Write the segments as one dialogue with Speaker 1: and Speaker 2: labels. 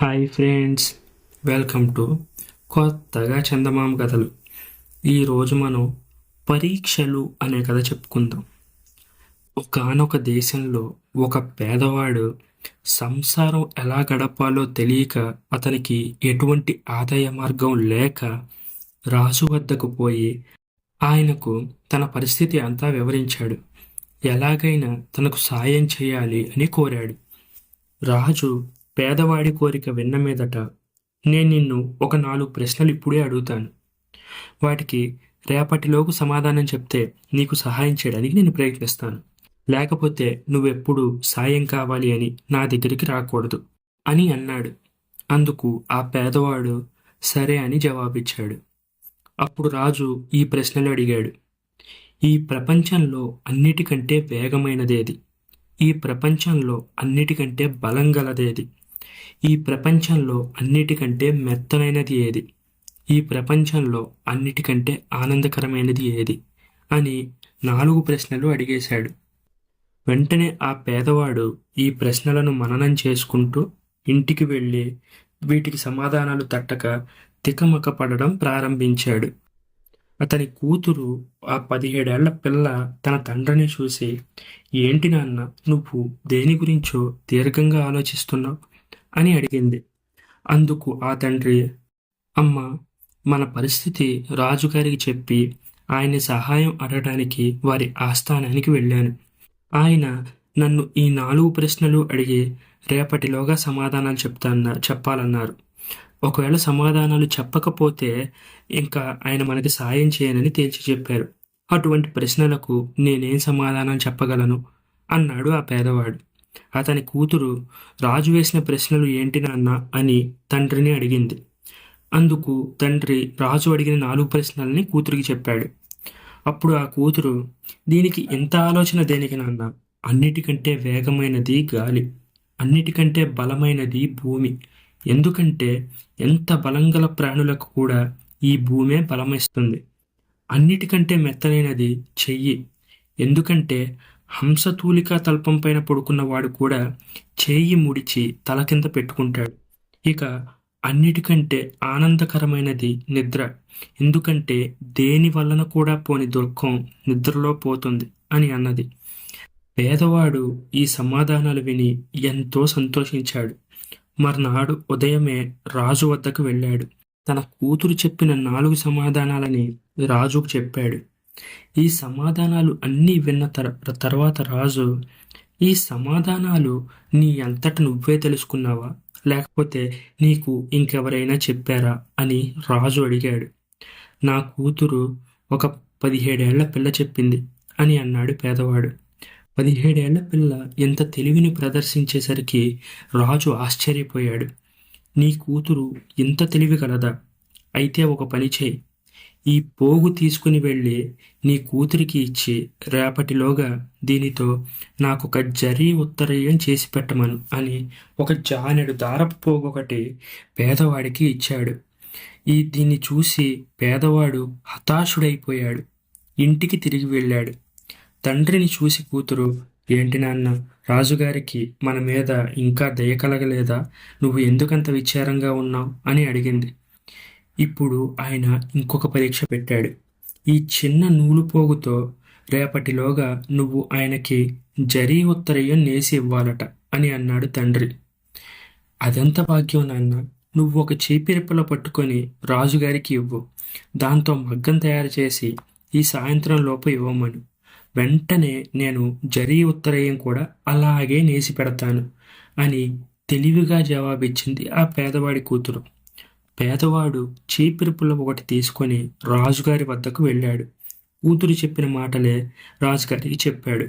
Speaker 1: Hi friends welcome to కొత్తగా చందమామ కథలు. ఈరోజు మనం పరీక్షలు అనే కథ చెప్పుకుందాం. ఒకానొక దేశంలో ఒక పేదవాడు సంసారం ఎలా గడపాలో తెలియక అతనికి ఎటువంటి ఆదాయ మార్గం లేక రాజు వద్దకు పోయి ఆయనకు తన పరిస్థితి అంతా వివరించాడు. ఎలాగైనా తనకు సాయం చేయాలి అని కోరాడు. రాజు పేదవాడి కోరిక విన్న మీదట నేను నిన్ను ఒక నాలుగు ప్రశ్నలు ఇప్పుడే అడుగుతాను. వాటికి రేపటిలోపు సమాధానం చెప్తే నీకు సహాయం చేయడానికి నేను ప్రయత్నిస్తాను. లేకపోతే నువ్వెప్పుడు సాయం కావాలి అని నా దగ్గరికి రాకూడదు అని అన్నాడు. అందుకు ఆ పేదవాడు సరే అని జవాబిచ్చాడు. అప్పుడు రాజు ఈ ప్రశ్నలు అడిగాడు. ఈ ప్రపంచంలో అన్నిటికంటే వేగమైనదేది? ఈ ప్రపంచంలో అన్నిటికంటే బలం గలదేది? ఈ ప్రపంచంలో అన్నిటికంటే మెత్తనైనది ఏది? ఈ ప్రపంచంలో అన్నిటికంటే ఆనందకరమైనది ఏది? అని నాలుగు ప్రశ్నలు అడిగేశాడు. వెంటనే ఆ పేదవాడు ఈ ప్రశ్నలను మననం చేసుకుంటూ ఇంటికి వెళ్ళి వీటికి సమాధానాలు తట్టక తికమక పడడం ప్రారంభించాడు. అతని కూతురు ఆ పదిహేడేళ్ళ పిల్ల తన తండ్రిని చూసి ఏంటి నాన్న నువ్వు దేని గురించో దీర్ఘంగా ఆలోచిస్తున్నావు? అని అడిగింది. అందుకు ఆ తండ్రి అమ్మ మన పరిస్థితి రాజుగారికి చెప్పి ఆయన సహాయం అడగడానికి వారి ఆస్థానానికి వెళ్ళాను. ఆయన నన్ను ఈ నాలుగు ప్రశ్నలు అడిగి రేపటిలోగా సమాధానాలు చెప్తాన్న చెప్పాలన్నారు. ఒకవేళ సమాధానాలు చెప్పకపోతే ఇంకా ఆయన మనకి సాయం చేయనని తేల్చి చెప్పారు. అటువంటి ప్రశ్నలకు నేనేం సమాధానం చెప్పగలను? అన్నాడు ఆ పేదవాడు. అతని కూతురు రాజు వేసిన ప్రశ్నలు ఏంటి నాన్న? అని తండ్రిని అడిగింది. అందుకు తండ్రి రాజు అడిగిన నాలుగు ప్రశ్నల్ని కూతురికి చెప్పాడు. అప్పుడు ఆ కూతురు దీనికి ఎంత ఆలోచన దేనికి నాన్న? అన్నిటికంటే వేగమైనది గాలి అన్నిటికంటే బలమైనది భూమి. ఎందుకంటే ఎంత బలంగల ప్రాణులకు కూడా ఈ భూమే బలమిస్తుంది. అన్నిటికంటే మెత్తనైనది చెయ్యి. ఎందుకంటే హంసతూలిక తల్పం పైన పడుకున్నవాడు కూడా చేయి ముడిచి తల కింద పెట్టుకుంటాడు. ఇక అన్నిటికంటే ఆనందకరమైనది నిద్ర. ఎందుకంటే దేని వలన కూడా పోని దుఃఖం నిద్రలో పోతుంది అని అన్నది. పేదవాడు ఈ సమాధానాలు విని ఎంతో సంతోషించాడు. మర్నాడు ఉదయమే రాజు వద్దకు వెళ్ళాడు. తన కూతురు చెప్పిన నాలుగు సమాధానాలని రాజుకు చెప్పాడు. ఈ సమాధానాలు అన్నీ విన్న తర తర్వాత రాజు ఈ సమాధానాలు నీ అంతట నువ్వే తెలుసుకున్నావా? లేకపోతే నీకు ఇంకెవరైనా చెప్పారా? అని రాజు అడిగాడు. నా కూతురు ఒక పదిహేడేళ్ళ పిల్ల చెప్పింది అని అన్నాడు పేదవాడు. పదిహేడేళ్ళ పిల్ల ఎంత తెలివిని ప్రదర్శించేసరికి రాజు ఆశ్చర్యపోయాడు. నీ కూతురు ఇంత తెలివి కలదా అయితే ఒక పని చేయి. ఈ పోగు తీసుకుని వెళ్ళి నీ కూతురికి ఇచ్చి రేపటిలోగా దీనితో నాకు ఒక జరీ ఉత్తరయం చేసి పెట్టమను అని ఒక జానెడు దారపు పోగు ఒకటి పేదవాడికి ఇచ్చాడు. ఈ దీన్ని చూసి పేదవాడు హతాశుడైపోయాడు. ఇంటికి తిరిగి వెళ్ళాడు. తండ్రిని చూసి కూతురు ఏంటి నాన్న రాజుగారికి మన మీద ఇంకా దయ కలగలేదా? నువ్వు ఎందుకంత విచారంగా ఉన్నావు? అని అడిగింది. ఇప్పుడు ఆయన ఇంకొక పరీక్ష పెట్టాడు. ఈ చిన్న నూలు పోగుతో రేపటిలోగా నువ్వు ఆయనకి జరీ ఉత్తరయ్యం నేసి ఇవ్వాలట అని అన్నాడు తండ్రి. అదంత భాగ్యం నాన్న? నువ్వు ఒక చీపిరిప్పలో పట్టుకొని రాజుగారికి ఇవ్వు. దాంతో మగ్గం తయారు చేసి ఈ సాయంత్రం లోపు ఇవ్వమను. వెంటనే నేను జరీ ఉత్తరయ్యం కూడా అలాగే నేసి పెడతాను అని తెలివిగా జవాబిచ్చింది ఆ పేదవాడి కూతురు. పేదవాడు చీపిరి పుల్ల ఒకటి తీసుకొని రాజుగారి వద్దకు వెళ్ళాడు. కూతురు చెప్పిన మాటలే రాజుగారికి చెప్పాడు.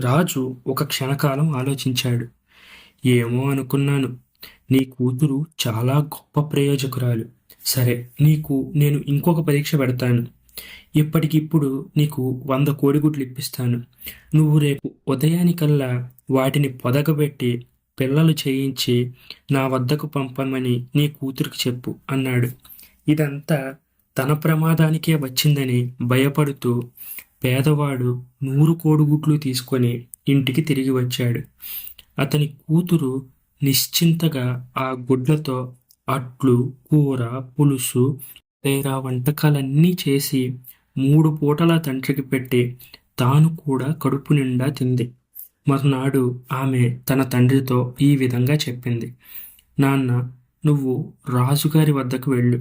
Speaker 1: రాజు ఒక క్షణకాలం ఆలోచించాడు. ఏమో అనుకున్నాను. నీ కూతురు చాలా గొప్ప ప్రయోజకురాలు. సరే నీకు నేను ఇంకొక పరీక్ష పెడతాను. ఇప్పటికిప్పుడు నీకు వంద కోడిగుడ్లు ఇప్పిస్తాను. నువ్వు రేపు ఉదయానికల్లా వాటిని పొదగబెట్టి పిల్లలు చేయించి నా వద్దకు పంపమని నీ కూతురికి చెప్పు అన్నాడు. ఇదంతా తన ప్రమాదానికే వచ్చిందని భయపడుతూ పేదవాడు నూరు కోడిగుడ్లు తీసుకొని ఇంటికి తిరిగి వచ్చాడు. అతని కూతురు నిశ్చింతగా ఆ గుడ్లతో అట్లు కూర పులుసు తేరా వంటకాలన్నీ చేసి మూడు పూటల తండ్రికి పెట్టి తాను కూడా కడుపు నిండా తింది. మరునాడు ఆమె తన తండ్రితో ఈ విధంగా చెప్పింది. నాన్న నువ్వు రాజుగారి వద్దకు వెళ్ళు.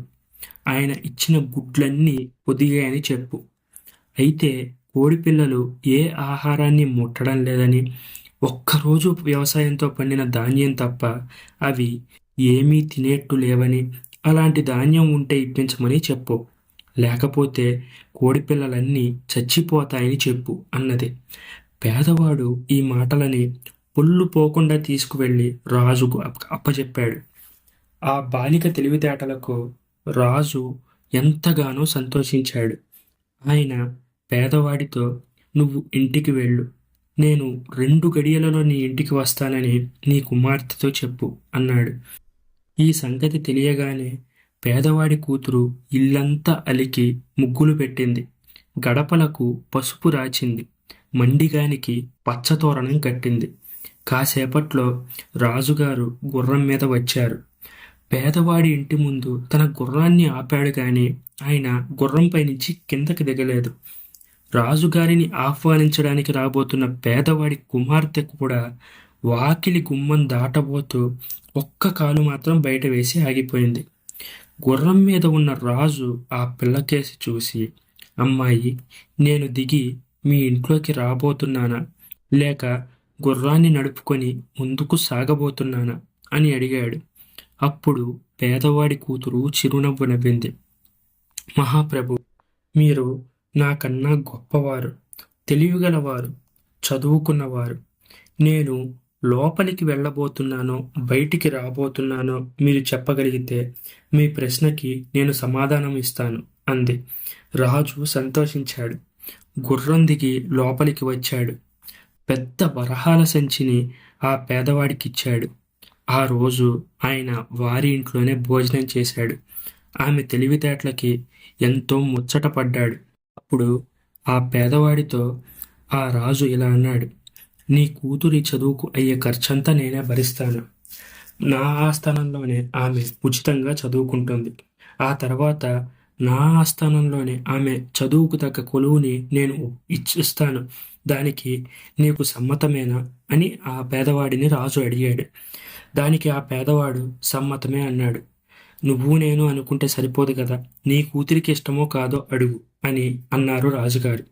Speaker 1: ఆయన ఇచ్చిన గుడ్లన్నీ పొదిగాయని చెప్పు. అయితే కోడిపిల్లలు ఏ ఆహారాన్ని ముట్టడం లేదని ఒక్కరోజు వ్యవసాయంతో పండిన ధాన్యం తప్ప అవి ఏమీ తినేట్టు లేవని అలాంటి ధాన్యం ఉంటే ఇప్పించమని చెప్పు. లేకపోతే కోడిపిల్లలన్నీ చచ్చిపోతాయని చెప్పు అన్నది. పేదవాడు ఈ మాటలని పొల్లు పోకుండా తీసుకువెళ్ళి రాజుకు అప్ప- అప్పచెప్పాడు ఆ బాలిక తెలివితేటలకు రాజు ఎంతగానో సంతోషించాడు. ఆయన పేదవాడితో నువ్వు ఇంటికి వెళ్ళు. నేను రెండు గడియలలో నీ ఇంటికి వస్తానని నీ కుమార్తెతో చెప్పు అన్నాడు. ఈ సంగతి తెలియగానే పేదవాడి కూతురు ఇల్లంతా అలికి ముగ్గులు పెట్టింది. గడపలకు పసుపు రాచింది. మండిగానికి పచ్చతోరణం కట్టింది. కాసేపట్లో రాజుగారు గుర్రం మీద వచ్చారు. పేదవాడి ఇంటి ముందు తన గుర్రాన్ని ఆపాడు కానీ ఆయన గుర్రంపై నుంచి కిందకి దిగలేదు. రాజుగారిని ఆహ్వానించడానికి రాబోతున్న పేదవాడి కుమార్తె కూడా వాకిలి గుమ్మం దాటబోతూ ఒక్క కాలు మాత్రం బయట వేసి ఆగిపోయింది. గుర్రం మీద ఉన్న రాజు ఆ పిల్లకేసి చూసి అమ్మాయి నేను దిగి మీ ఇంట్లోకి రాబోతున్నానా? లేక గుర్రాన్ని నడుపుకొని ముందుకు సాగబోతున్నానా? అని అడిగాడు. అప్పుడు పేదవాడి కూతురు చిరునవ్వు నవ్వింది. మహాప్రభు మీరు నాకన్నా గొప్పవారు తెలివిగలవారు చదువుకున్నవారు. నేను లోపలికి వెళ్ళబోతున్నానో బయటికి రాబోతున్నానో మీరు చెప్పగలిగితే మీ ప్రశ్నకి నేను సమాధానం ఇస్తాను అంది. రాజు సంతోషించాడు. గుర్రం దిగి లోపలికి వచ్చాడు. పెద్ద వరహాల సంచిని ఆ పేదవాడికిచ్చాడు. ఆ రోజు ఆయన వారి ఇంట్లోనే భోజనం చేశాడు. ఆమె తెలివితేటలకి ఎంతో ముచ్చటపడ్డాడు అప్పుడు ఆ పేదవాడితో ఆ రాజు ఇలా అన్నాడు నీ కూతురి చదువుకు అయ్యే ఖర్చంతా నేనే భరిస్తాను. నా ఆస్థానంలోనే ఆమె ఉచితంగా చదువుకుంటుంది. ఆ తర్వాత నా ఆస్థానంలోనే ఆమె చదువుకు తగ్గ కొలువుని నేను ఇచ్చిస్తాను. దానికి నీకు సమ్మతమేనా? అని ఆ పేదవాడిని రాజు అడిగాడు. దానికి ఆ పేదవాడు సమ్మతమే అన్నాడు. నువ్వు నేను అనుకుంటే సరిపోదు కదా నీ కూతురికి ఇష్టమో కాదో అడుగు అని అన్నారు రాజుగారు.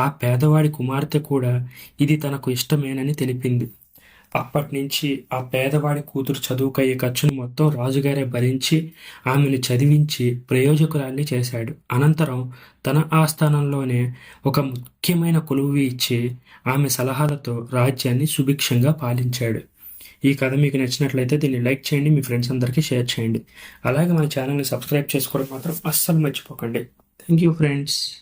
Speaker 1: ఆ పేదవాడి కుమార్తె కూడా ఇది తనకు ఇష్టమేనని తెలిపింది. అప్పటి నుంచి ఆ పేదవాడి కూతురు చదువుకయ్యే ఖర్చును మొత్తం రాజుగారే భరించి ఆమెను చదివించి ప్రయోజకురాల్ని చేశాడు. అనంతరం తన ఆస్థానంలోనే ఒక ముఖ్యమైన కొలువు ఇచ్చి ఆమె సలహాలతో రాజ్యాన్ని సుభిక్షంగా పాలించాడు. ఈ కథ మీకు నచ్చినట్లయితే దీన్ని లైక్ చేయండి మీ ఫ్రెండ్స్ అందరికీ షేర్ చేయండి. అలాగే మన ఛానల్ని సబ్స్క్రైబ్ చేసుకోవడం మాత్రం అస్సలు మర్చిపోకండి. Thank you friends.